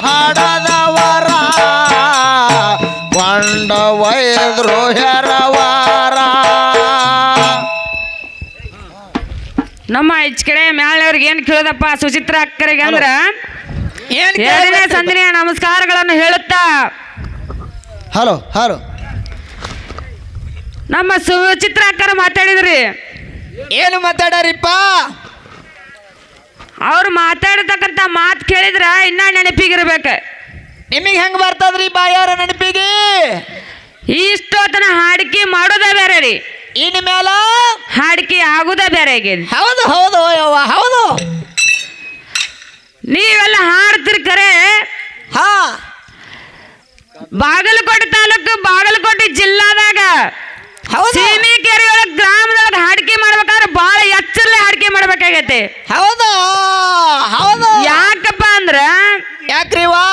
ಹಾಡದವರ. ಒಯ್ದ್ರು ನಮ್ಮ ಈಚ ಕಡೆ ಮ್ಯಾಳವ್ರಿಗೆ ಏನ್ ಕೇಳೋದಪ್ಪ ಸುಚಿತ್ರ ಅಕ್ಕರಿಗೆ ಅಂದ್ರ? ಏನ್ ಎರಡನೇ ಸಂದಿನಿಯ ನಮಸ್ಕಾರಗಳನ್ನು ಹೇಳುತ್ತಾ? ಹಲೋ ಹಲೋ ನಮ್ಮ ಸುಚಿತ್ರ ಅಕ್ಕರು ಮಾತಾಡಿದ್ರಿ. ಏನು ಮಾತಾಡಾರಿಪ್ಪ? ಅವ್ರು ಮಾತಾಡತಕ್ಕಂತ ಮಾತು ಕೇಳಿದ್ರೆ ಇನ್ನ ನೆನಪಿಗಿರ್ಬೇಕು. ನಿಮಗೆ ಹೆಂಗ್ ಬರ್ತದ್ರಿ ಬಾಯಾರ ನೆನಪಿಗೆ? ಇಷ್ಟೊತ್ತನ ಹಾಡಿಕೆ ಮಾಡೋದೇ ಬೇರೆ ರೀ. ಇನ್ ಮೇಲ ಹಾಡಿಕೆ ಆಗುದೇ ಬೇರೆ ಹೌದು ಹೌದು ಯವ್ವ ಹೌದು. ನೀವೆಲ್ಲ ಹಾಡ್ತಿರ್ ಕರೆ? ಹಾ. ಬಾಗಲಕೋಟೆ ತಾಲೂಕು ಬಾಗಲಕೋಟೆ ಜಿಲ್ಲಾದಾಗ ಹೌದು. ಮಾಡ್ಬೇಕಾಗೈತಿ ಹೌದು ಹೌದು. ಯಾಕಪ್ಪ ಅಂದ್ರ ಯಾಕ್ರಿ ವಾ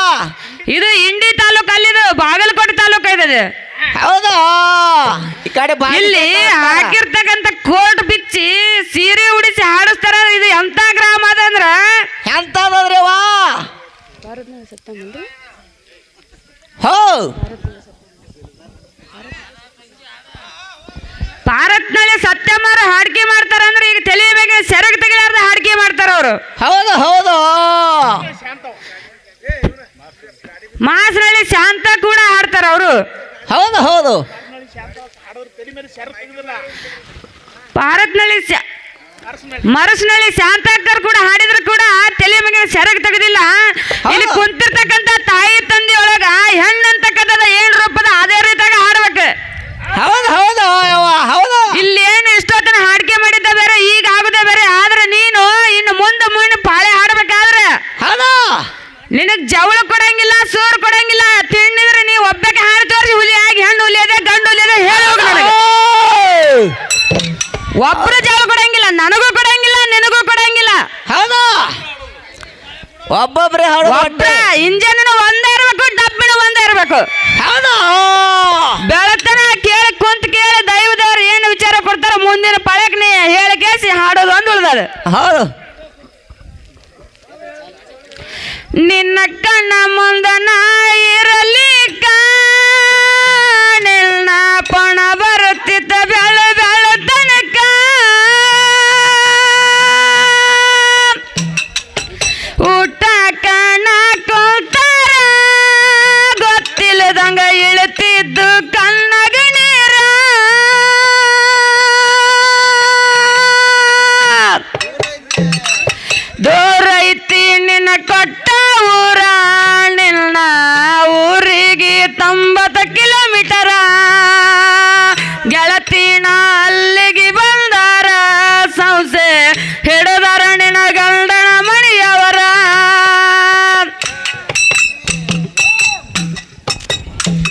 ಇದು ಇಂಡಿ ತಾಲೂಕು ಅಲ್ಲಿದು ಬಾಗಲಕೋಟೆ ತಾಲೂಕು ಇದೆ. ಹೌದು. ಈ ಕಡೆ ಬಾ ಇಲ್ಲಿ ಹಾಕಿರ್ತಕ್ಕಂತ ಕೋರ್ಟ್ ಬಿಚ್ಚಿ ಸೀರೆ ಉಡಿಸಿ ಹಾಡಿಸ್ತಾರ ಇದು ಎಂತ ಗ್ರಾಮ ಅದ ಅಂದ್ರ? ಎಂತದ್ರಿ ವಾ ಹೋ. ಭಾರತ್ನಲ್ಲಿ ಸತ್ಯಮಾರ ಹಾಡಿಕೆ ಮಾಡ್ತಾರ ಅಂದ್ರೆ ಈಗ ತಲೆ ಮೇಲೆ ಸೆರಗ್ ತೆಗಿಲಾರ್ದ ಹಾಡಿಕೆ ಮಾಡ್ತಾರ ಅವರು. ಹೌದು ಹೌದು. ಮಾಸನಳ್ಳಿ ಶಾಂತ ಕೂಡ ಹಾಡ್ತಾರ ಅವರು. ಹೌದು ಹೌದು. ಭಾರತ್ನಲ್ಲಿ ಶ- ಮರಸ್ನಳ್ಳಿ ಶಾಂತಕ್ಕರ್ ಕೂಡ ಹಾಡಿದ್ರು ಕೂಡ ತಲೆ ಮೇಲೆ ಸೆರಗ್ ತೆಗೆದಿಲ್ಲ. ಇಲ್ಲಿ ಕುಂತಿರ್ತಕ್ಕಂತ ಕುಂತಿರ್ತಕ್ಕಂಥ ತಾಯಿ ತಂದೆ ಒಳಗ ಹೆಣ್ಣು ಅಂತಕ್ಕಂಥದ್ದು ಏನ್ ರೂಪದ ಅದೇ ರೀತಿಯಾಗ ಹಾಡ್ಬೇಕು. ಹೌದು ಹೌದು ಯವ್ವ ಹೌದು ಇಲ್ಲಿ ಏನು ಇಷ್ಟೊತ್ತನ ಹಾಡಿಕೆ ಮಾಡಿದ್ದ ಬೇರೆ ಈಗ ಆಗುದೇ ಬೇರೆ ಆದ್ರೆ ನೀನು ಇನ್ನು ಮುಂದೆ ಮುಂದೆ ಪಾಳೆ ಹಾಡ್ಬೇಕಾದ್ರೆ ಹೌದು ನಿನಗ್ ಜವಳ ಕೊಡಂಗಿಲ್ಲ ಸೋರ್ ಕೊಡಂಗಿಲ್ಲ ತಿಂಡಿದ್ರೆ ನೀವು ಒಬ್ಬಕ್ಕೆ ಹಾಡಿ ತೋರಿಸಿ ಹುಲಿ ಆಗಿ ಹೆಣ್ಣು ಹುಲಿ ಅದೇ ಗಂಡು ಹುಲಿ ಅದೇ ಹೇಳಿ ಹೋಗು ನನಗೆ ಒಬ್ರು ಜವಳ ಕೊಡಂಗಿಲ್ಲ ನನಗೂ ಕೊಡಂಗಿಲ್ಲ ನಿನಗೂ ಕೊಡಂಗಿಲ್ಲ. ಹೌದು. ಒಬ್ಬೊಬ್ರೆ ಒಬ್ರ ಇಂಜನ್ ಒಂದೇ ಇರಬೇಕು ಡಬ್ಬಿನ ಒಂದೇ ಇರಬೇಕು. ಹೌದು. ಬೆಳತನ ಕೇಳಿ ಕುಂತ ಕೇಳಿ ದೈವದವ್ರು ಏನು ವಿಚಾರ ಕೊಡ್ತಾರ ಮುಂದಿನ ಪಳಕ್ ನೀ ಹೇಳಿ ಕೇಸಿ ಹಾಡೋದು ಒಂದು ಉಳ್ದದ. ಹೌದು. ನಿನ್ನ ಕಣ್ಣ ಮುಂದ ಗೆಳತಿನ ಅಲ್ಲಿಗೆ ಬಂದಾರ. ಸಂಸೆ ಹಿಡಿದಾರ ನಿನ್ನ ಗಂಡನ ಮಣಿಯವರ.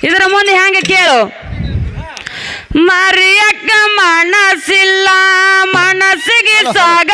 ಇದರ ಮುಂದೆ ಹೆಂಗೆ ಕೇಳು? ಮರಿಯಕ್ಕ ಮನಸ್ಸಿಲ್ಲ ಮನಸ್ಸಿಗೆ ಸೊಗಸಿಲ್ಲ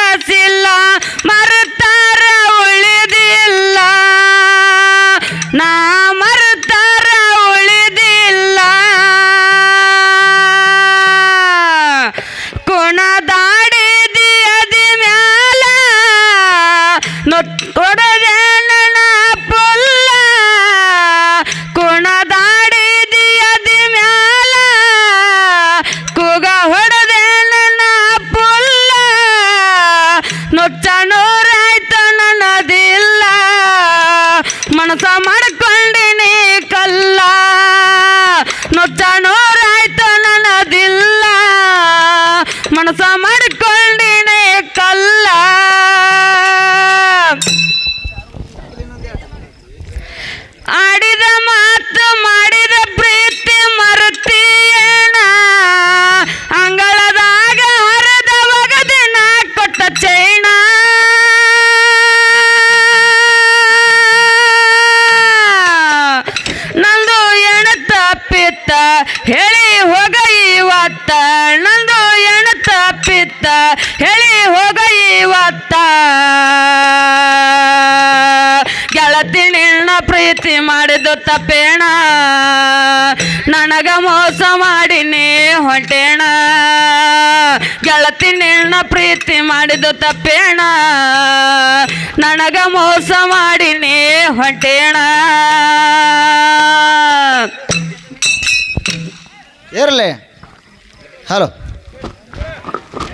மனச மறுக்கொண்டினே கல்லா. ಹೇಳಿ ಹೋಗ ಇವತ್ತ. ಗೆಳತಿ ನಿನ್ನ ಪ್ರೀತಿ ಮಾಡಿದ್ದು ತಪ್ಪೇಣ. ನನಗ ಮೋಸ ಮಾಡಿನಿ ಹೊಂಟೇಣ. ಗೆಳತಿ ನಿನ್ನ ಪ್ರೀತಿ ಮಾಡಿದ್ದು ತಪ್ಪೇಣ. ನನಗ ಮೋಸ ಮಾಡಿನಿ ಹೊಂಟೇಣ. ಇರಲಿ ಹಲೋ.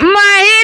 Mas